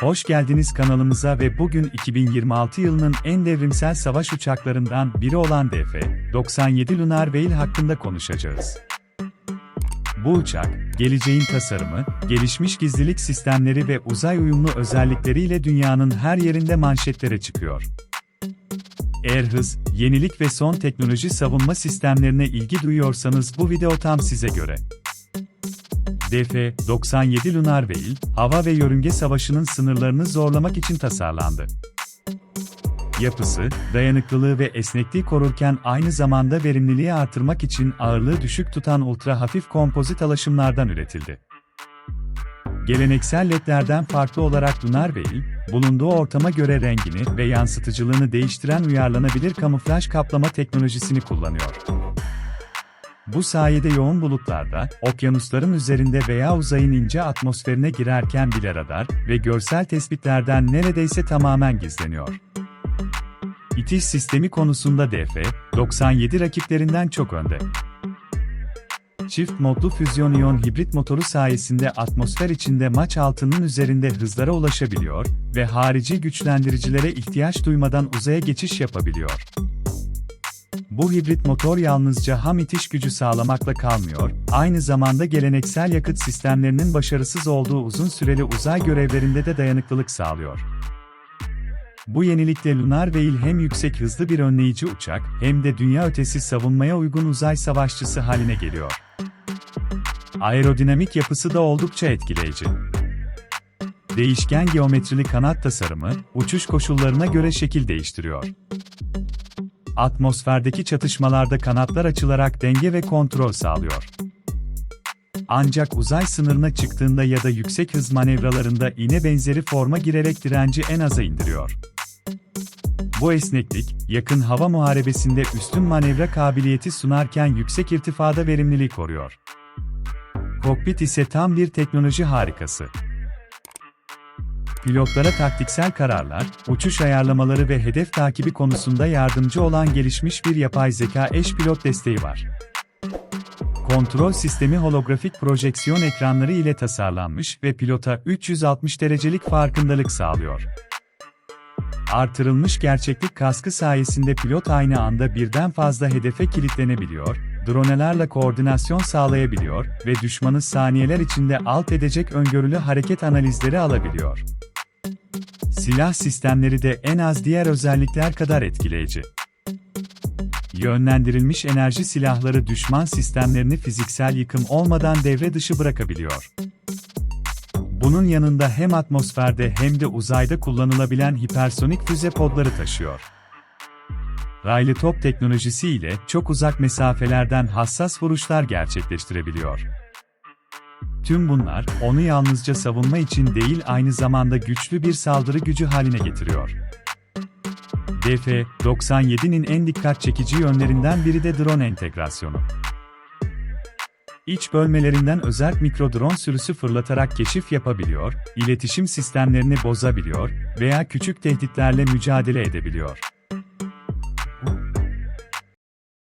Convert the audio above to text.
Hoş geldiniz kanalımıza ve bugün 2026 yılının en devrimsel savaş uçaklarından biri olan DF-97 Lunar Veil hakkında konuşacağız. Bu uçak, geleceğin tasarımı, gelişmiş gizlilik sistemleri ve uzay uyumlu özellikleriyle dünyanın her yerinde manşetlere çıkıyor. Eğer hız, yenilik ve son teknoloji savunma sistemlerine ilgi duyuyorsanız bu video tam size göre. DF-97 Lunar Veil, hava ve yörünge savaşının sınırlarını zorlamak için tasarlandı. Yapısı, dayanıklılığı ve esnekliği korurken aynı zamanda verimliliği artırmak için ağırlığı düşük tutan ultra hafif kompozit alaşımlardan üretildi. Geleneksel ledlerden farklı olarak Lunar Veil, bulunduğu ortama göre rengini ve yansıtıcılığını değiştiren uyarlanabilir kamuflaj kaplama teknolojisini kullanıyor. Bu sayede yoğun bulutlarda, okyanusların üzerinde veya uzayın ince atmosferine girerken bile radar ve görsel tespitlerden neredeyse tamamen gizleniyor. İtiş sistemi konusunda DF-97 rakiplerinden çok önde. Çift modlu füzyon iyon hibrit motoru sayesinde atmosfer içinde maç altının üzerinde hızlara ulaşabiliyor ve harici güçlendiricilere ihtiyaç duymadan uzaya geçiş yapabiliyor. Bu hibrit motor yalnızca ham itiş gücü sağlamakla kalmıyor, aynı zamanda geleneksel yakıt sistemlerinin başarısız olduğu uzun süreli uzay görevlerinde de dayanıklılık sağlıyor. Bu yenilikle Lunar Veil hem yüksek hızlı bir önleyici uçak, hem de dünya ötesi savunmaya uygun uzay savaşçısı haline geliyor. Aerodinamik yapısı da oldukça etkileyici. Değişken geometrili kanat tasarımı, uçuş koşullarına göre şekil değiştiriyor. Atmosferdeki çatışmalarda kanatlar açılarak denge ve kontrol sağlıyor. Ancak uzay sınırına çıktığında ya da yüksek hız manevralarında iğne benzeri forma girerek direnci en aza indiriyor. Bu esneklik, yakın hava muharebesinde üstün manevra kabiliyeti sunarken yüksek irtifada verimliliği koruyor. Kokpit ise tam bir teknoloji harikası. Pilotlara taktiksel kararlar, uçuş ayarlamaları ve hedef takibi konusunda yardımcı olan gelişmiş bir yapay zeka eş pilot desteği var. Kontrol sistemi holografik projeksiyon ekranları ile tasarlanmış ve pilota 360 derecelik farkındalık sağlıyor. Artırılmış gerçeklik kaskı sayesinde pilot aynı anda birden fazla hedefe kilitlenebiliyor, dronelerle koordinasyon sağlayabiliyor ve düşmanı saniyeler içinde alt edecek öngörülü hareket analizleri alabiliyor. Silah sistemleri de en az diğer özellikler kadar etkileyici. Yönlendirilmiş enerji silahları düşman sistemlerini fiziksel yıkım olmadan devre dışı bırakabiliyor. Bunun yanında hem atmosferde hem de uzayda kullanılabilen hipersonik füze podları taşıyor. Raylı top teknolojisi ile çok uzak mesafelerden hassas vuruşlar gerçekleştirebiliyor. Tüm bunlar, onu yalnızca savunma için değil aynı zamanda güçlü bir saldırı gücü haline getiriyor. DF-97'nin en dikkat çekici yönlerinden biri de drone entegrasyonu. İç bölmelerinden özel mikro drone sürüsü fırlatarak keşif yapabiliyor, iletişim sistemlerini bozabiliyor veya küçük tehditlerle mücadele edebiliyor.